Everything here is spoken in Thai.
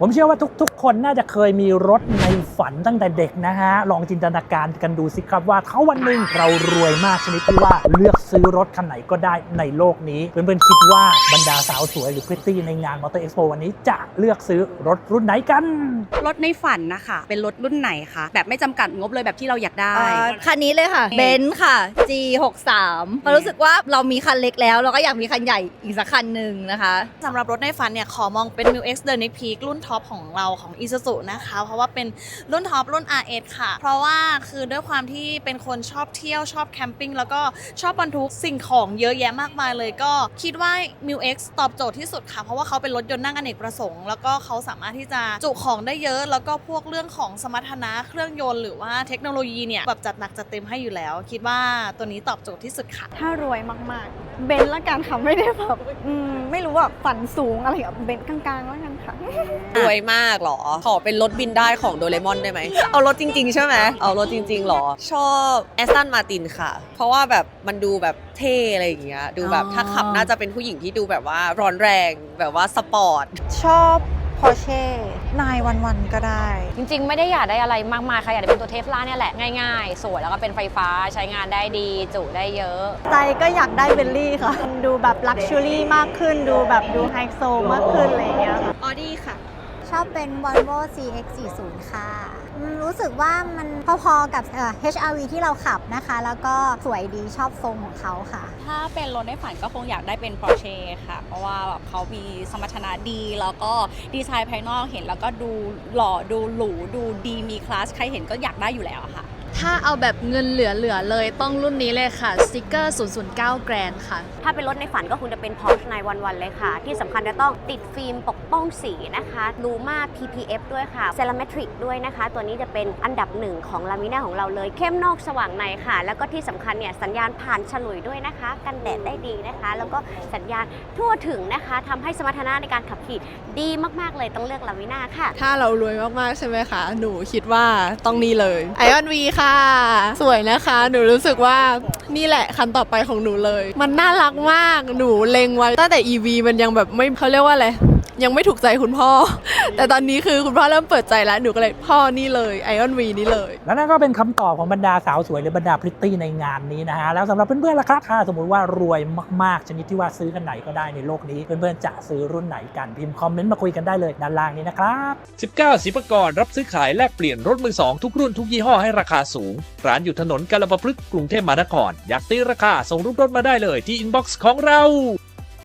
ผมเชื่อว่าทุกๆ คนน่าจะเคยมีรถในฝันตั้งแต่เด็กนะฮะ ลองจินตนาการกันดูสิครับว่าถ้าวันหนึ่งเรารวยมากชนิดที่ว่าเลือกซื้อรถคันไหนก็ได้ในโลกนี้ เพื่อนๆคิดว่าบรรดาสาวสวยหรือพริตตี้ในงานมอเตอร์เอ็กซ์โปวันนี้จะเลือกซื้อรถรุ่นไหนกัน รถในฝันนะคะ เป็นรถรุ่นไหนคะ แบบไม่จำกัดงบเลยแบบที่เราอยากได้ เอ่อคันนี้เลยค่ะ เบนซ์ค่ะ G63 เพราะรู้สึกว่าเรามีคันเล็กแล้ว เราก็อยากมีคันใหญ่อีกสักคันหนึ่งนะคะ สำหรับรถในฝันเนี่ย ขอมองเป็น m i x The Next Peak รุ่นท็อปของเราของ Isuzu นะคะ เพราะว่าเป็นรุ่นท็อปรุ่น RS ค่ะ เพราะว่าคือด้วยความที่เป็นคนชอบเที่ยวชอบแคมปิ้งแล้วก็ชอบบรรทุกสิ่งของเยอะแยะมากมายเลย ก็คิดว่า m i X ตอบโจทย์ที่สุดค่ะ เพราะว่าเขาเป็นรถยนต์นั่งอเนกประสงค์ แล้วก็เขาสามารถที่จะจุของได้เยอะ แล้วก็พวกเรื่องของสมรรถนะเครื่องยนต์หรือว่าเทคโนโลยีเนี่ยแบบจัดหนักจัดเต็มให้อยู่แล้ว คิดว่าตัวนี้ตอบโจทย์ที่สุดค่ะ ถ้ารวยมาก ๆ เบนซ์ละกันค่ะไม่ได้แบบอืมไม่รู้ว่าฝันสูงอะไรแบบเบนซ์กลางๆแล้วกันค่ะ รวยมากเหรอ ขอเป็นรถบินได้ของโดเรมอนได้ไหม เอารถจริง ๆ ใช่ไหม เอารถจริง ๆ เหรอ ชอบแอสตันมาตินค่ะ เพราะว่าแบบมันดูแบบเท่อะไรอย่างเงี้ย ดูแบบอ๋อถ้าขับน่าจะเป็นผู้หญิงที่ดูแบบว่าร้อนแรงแบบว่าสปอร์ต ชอบ Porsche 911ก็ได้ จริงๆ ไม่ได้อยากได้อะไรมากมายค่ะอยากได้เป็นตัวเทสลาเนี่ยแหละ ง่ายๆ สวยแล้วก็เป็นไฟฟ้าใช้งานได้ดี จุได้เยอะ ใจก็อยากได้เบลลี่ค่ะ ดูแบบลักชัวรี่มากขึ้น ดูแบบดูไฮโซมากขึ้นอะไรอย่างเงี้ยค่ะ ออดี้ค่ะ ชอบเป็น Volvo CX40 ค่ะอืม รู้สึกว่ามันพอๆกับ HRV ที่เราขับนะคะ แล้วก็สวยดีชอบทรงของเขาค่ะ ถ้าเป็นรถในฝันก็คงอยากได้เป็น Porsche ค่ะ เพราะว่าแบบเขามีสมรรถนะดี แล้วก็ดีไซน์ภายนอกเห็นแล้วก็ดูหล่อดูหรูดูดีมีคลาสใครเห็นก็อยากได้อยู่แล้วค่ะ ถ้าเอาแบบเงินเหลือๆเลยต้องรุ่นนี้เลยค่ะสติกเกอร์ 009 Grand ค่ะ ถ้าเป็นรถในฝันก็คงจะเป็น Porsche 911 เลยค่ะ ที่สำคัญจะต้องติดฟิล์มปกป้องสีนะคะลูมา PPF ด้วยค่ะ Cerametric ด้วยนะคะ ตัวนี้จะเป็นอันดับหนึ่งของลามิน่าของเราเลย เข้มนอกสว่างในค่ะ แล้วก็ที่สำคัญเนี่ยสัญญาณผ่านฉลุยด้วยนะคะ กันแดดได้ดีนะคะ แล้วก็สัญญาณทั่วถึงนะคะทำให้สมรรถนะในการขับขี่ดีมากๆเลยต้องเลือกลามิน่าค่ะ ถ้าเรารวยมากๆใช่ไหมคะ หนูคิดว่าต้องนี่เลย Ion V ค่ะสวยนะคะ หนูรู้สึกว่านี่แหละคันต่อไปของหนูเลย มันน่ารักมาก หนูเล็งไว้ตั้งแต่ EV มันยังแบบไม่เขาเรียกว่าอะไร ยังไม่ถูกใจคุณพ่อ แต่ตอนนี้คือคุณพ่อเริ่มเปิดใจแล้วหนูก็เลยพ่อนี่เลย Ion V นี่เลย และนั่นก็เป็นคำตอบของบรรดาสาวสวยหรือบรรดาพริตตี้ในงานนี้นะฮะ แล้วสำหรับเพื่อนๆล่ะครับ ถ้าสมมติว่ารวยมากๆ ชนิดที่ว่าซื้อกันไหนก็ได้ในโลกนี้ เพื่อนๆจะซื้อรุ่นไหนกันพิมพ์คอมเมนต์มาคุยกันได้เลยด้านล่างนี้นะครับ 19สิบกรรับซื้อขายแลกเปลี่ยนรถมือสองทุกรุ่นทุกยี่ห้อให้ราคาสูง ร้านอยู่ถนนกาลปะพฤกษ์กรุงเทพมหานครอยากตีราคาส่งรูปรถมาได้เลยที่อินบ็อกซ์ของเรา